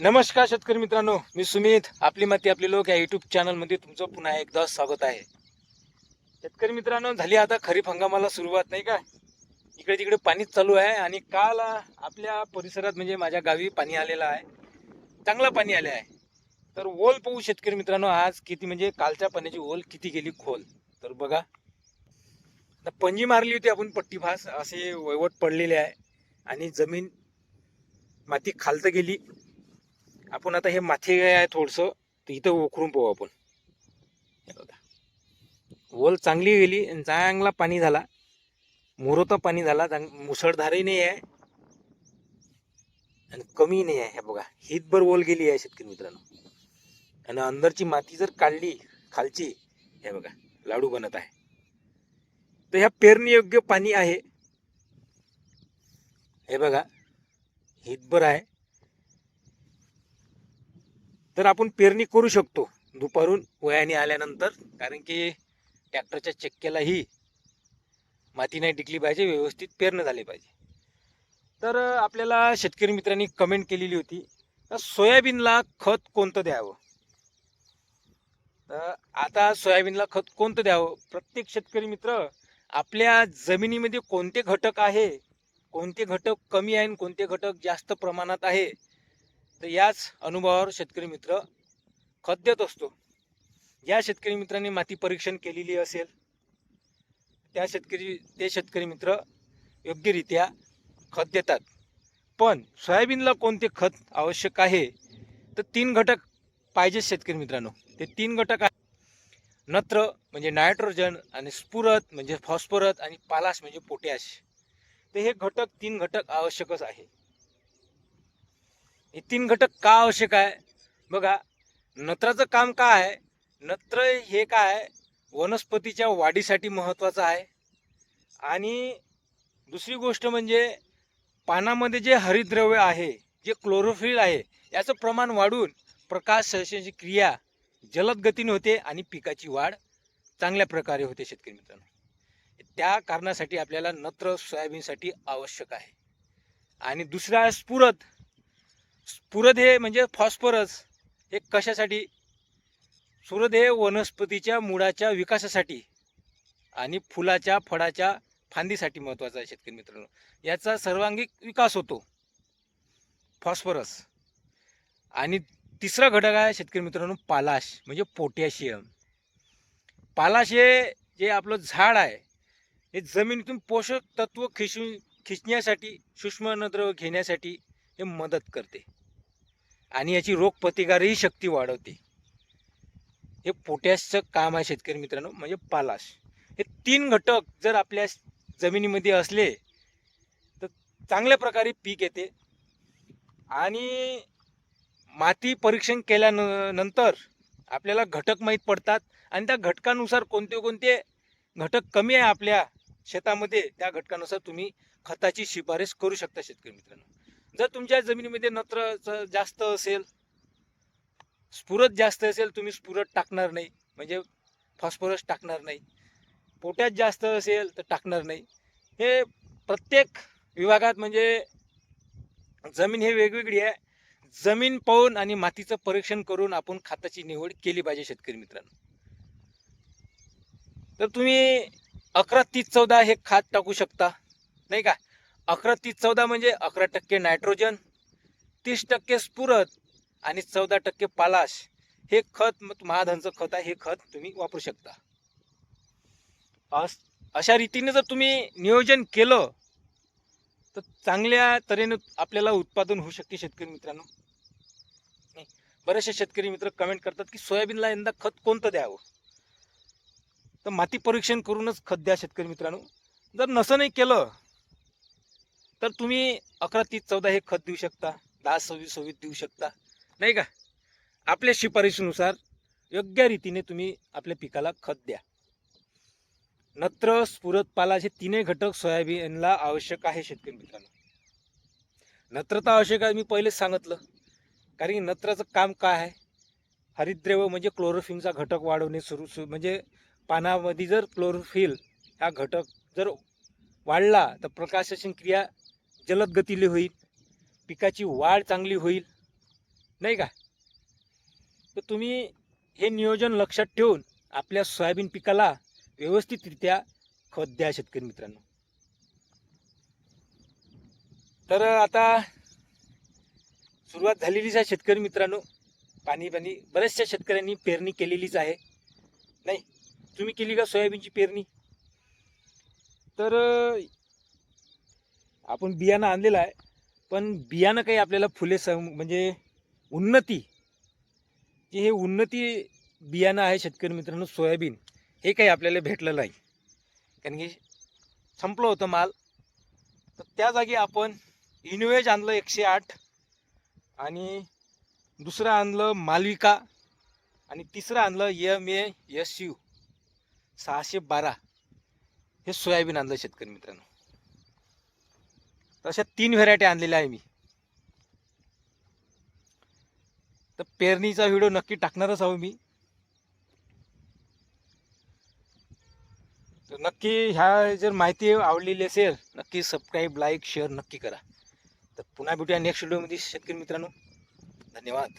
नमस्कार शेतकरी मित्रांनो मी सुमित आपली माती आपले लोक या युट्यूब चॅनलमध्ये तुमचं पुन्हा एकदा स्वागत आहे. शेतकरी मित्रांनो झाली आता खरीप हंगामाला सुरुवात नाही का? इकडे तिकडे पाणीच चालू आहे आणि काल आपल्या परिसरात म्हणजे माझ्या गावी पाणी आलेलं आहे. चांगलं पाणी आले आहे. तर ओल पाहू शेतकरी मित्रांनो आज किती म्हणजे कालच्या पाण्याची ओल किती गेली खोल? तर बघा. आता पंजी मारली होती आपण पट्टी फास असे वैवट पडलेले आहे आणि जमीन माती खालतं गेली. आपण आता हे माथे आहे थोडंसं तर इथं उखरून पाहू आपण. हे बघा. वल चांगली गेली आणि चांगला पाणी झाला. मोरोता पाणी झाला. मुसळधारही नाही आहे. आणि कमी नाही आहे. हे बघा. हितभर ओल गेली आहे शेतकरी मित्रांनो. आणि अंदरची माती जर काढली खालची हे बघा लाडू बनत आहे. तर ह्या पेरणीयोग्य पाणी आहे. हे बघा. हितभर आहे. तर आपण पेरणी करू शकतो दुपारून वयाने आल्यानंतर. कारण की ट्रॅक्टरच्या चक्क्यालाही माती नाही टिकली पाहिजे व्यवस्थित पेरणं झाले पाहिजे. तर आपल्याला शेतकरी मित्रांनी कमेंट केलेली होती तर सोयाबीनला खत कोणतं द्यावं? तर आता सोयाबीनला खत कोणतं द्यावं? प्रत्येक शेतकरी मित्र आपल्या जमिनीमध्ये कोणते घटक आहे? कोणते घटक कमी आहे आणि कोणते घटक जास्त प्रमाणात आहे? तर याच अनुभवावर शेतकरी मित्र खत देत असतो. ज्या शेतकरी मित्रांनी माती परीक्षण केलेली असेल त्या शेतकरी ते शेतकरी मित्र योग्यरित्या खत देतात. पण सोयाबीनला कोणते खत आवश्यक आहे? तर तीन घटक पाहिजे शेतकरी मित्रांनो. ते तीन घटक आहे नत्र म्हणजे नायट्रोजन आणि स्फुरत म्हणजे फॉस्फरस आणि पालाश म्हणजे पोटॅश. तर हे घटक तीन घटक आवश्यकच आहे. हे तीन घटक का आवश्यक आहे? बघा नत्राचं काम काय आहे? नत्र हे काय आहे? वनस्पतीच्या वाढीसाठी महत्त्वाचं आहे. आणि दुसरी गोष्ट म्हणजे पानामध्ये जे हरितद्रव्य आहे जे क्लोरोफिल आहे याचं प्रमाण वाढून प्रकाश संश्लेषणाची क्रिया जलद गतीने होते आणि पिकाची वाढ चांगल्या प्रकारे होते शेतकरी मित्रांनो. त्या कारणासाठी आपल्याला नत्र सोयाबीनसाठी आवश्यक आहे. आणि दुसरा आहे स्फुरद हे म्हणजे फॉस्फरस. हे कशासाठी? सुरद हे वनस्पतीच्या मुळाच्या विकासासाठी आणि फुलाच्या फळाच्या फांदीसाठी महत्त्वाचं आहे शेतकरी मित्रांनो. याचा सर्वांगीण विकास होतो. फॉस्फरस. आणि तिसरा घटक आहे शेतकरी मित्रांनो पालाश म्हणजे पोटॅशियम. पालाश हे जे आपलं झाड आहे हे जमिनीतून पोषक तत्व खिचून खिचण्यासाठी सूक्ष्म घेण्यासाठी हे मदत करते. आणि याची रोगप्रतिकारही शक्ती वाढवते. हे पोटॅशचं काम आहे शेतकरी मित्रांनो म्हणजे पालाश. हे तीन घटक जर आपल्या जमिनीमध्ये असले तर चांगल्या प्रकारे पीक येते. आणि माती परीक्षण केल्यानंतर आपल्याला घटक माहीत पडतात. आणि त्या घटकानुसार कोणते कोणते घटक कमी आहे आपल्या शेतामध्ये त्या घटकानुसार तुम्ही खताची शिफारस करू शकता शेतकरी मित्रांनो. जर तुमच्या जमिनीमध्ये नत्र जास्त असेल स्फुरत जास्त असेल तुम्ही स्फुरत टाकणार नाही. म्हणजे फॉस्फरस टाकणार नाही. पोटॅश जास्त असेल तर टाकणार नाही. हे प्रत्येक विभागात म्हणजे जमीन हे वेगवेगळी आहे. जमीन पाहून आणि मातीचं परीक्षण करून आपण खताची निवड केली पाहिजे शेतकरी मित्रांनो. तर तुम्ही अकरा तीस चौदा हे खत टाकू शकता. नाही का? अकरा तीस चौदा म्हणजे अकरा टक्के नायट्रोजन तीस टक्के स्फुरत आणि चौदा टक्के पालाश. हे खत महाधनचं खत आहे हे खत तुम्ही वापरू शकता. अस- अशा रीतीने जर तुम्ही नियोजन केलं तर चांगल्या तऱ्हेने आपल्याला उत्पादन होऊ शकते शेतकरी मित्रांनो. नाही बरेचसे शेतकरी मित्र कमेंट करतात की सोयाबीनला यंदा खत कोणतं द्यावं? तर माती परीक्षण करूनच खत द्या शेतकरी मित्रांनो. जर नसं नाही केलं तर तुम्ही अकरा तीस चौदा हे खत देऊ शकता. दहा सव्वीस सव्वीस देऊ शकता. नाही का? आपल्या शिफारशीनुसार योग्य रीतीने तुम्ही आपल्या पिकाला खत द्या. नत्र स्फुरत पाला हे तीनही घटक सोयाबीनला आवश्यक आहे शेतकरी मित्रांनो. नत्र तर आवश्यक आहे मी पहिलेच सांगितलं. कारण की नत्राचं काम काय आहे? हरितद्रव्य म्हणजे क्लोरोफिलचा घटक वाढवणे सुरू सु म्हणजे पानामध्ये जर क्लोरोफिल हा घटक जर वाढला तर प्रकाशन क्रिया जलद गतीने होईल पिकाची वाढ चांगली होईल नाही का? तर तुम्ही हे नियोजन लक्षात ठेवून आपल्या सोयाबीन पिकाला व्यवस्थितरित्या खत द्या शेतकरी मित्रांनो. तर आता सुरुवात झालेलीच आहे शेतकरी मित्रांनो. पाणी पाणी बऱ्याचशा शेतकऱ्यांनी पेरणी केलेलीच आहे. नाही तुम्ही केली का सोयाबीनची पेरणी? तर आपण बियाणं आणलेलं आहे पण बियाणं काही आपल्याला फुले स म्हणजे उन्नती जे हे उन्नती बियाणं आहे शेतकरी मित्रांनो सोयाबीन हे काही आपल्याला भेटलं नाही. कारण की संपलं होतं माल. तर त्या जागी आपण इनोवेज आणलं एकशे आठ आणि दुसरं आणलं मालविका आणि तिसरं आणलं एम ए एस यू सहाशे बारा हे सोयाबीन आणलं शेतकरी मित्रांनो. तर अशा तीन व्हेरायटी आणलेल्या आहे मी. तर पेरणीचा व्हिडिओ नक्की टाकणारच आहो मी. तर नक्की ह्या जर माहिती आवडलेली असेल नक्की सबस्क्राईब लाईक शेअर नक्की करा. तर पुन्हा भेटूया नेक्स्ट व्हिडिओमध्ये शेतकरी मित्रांनो धन्यवाद.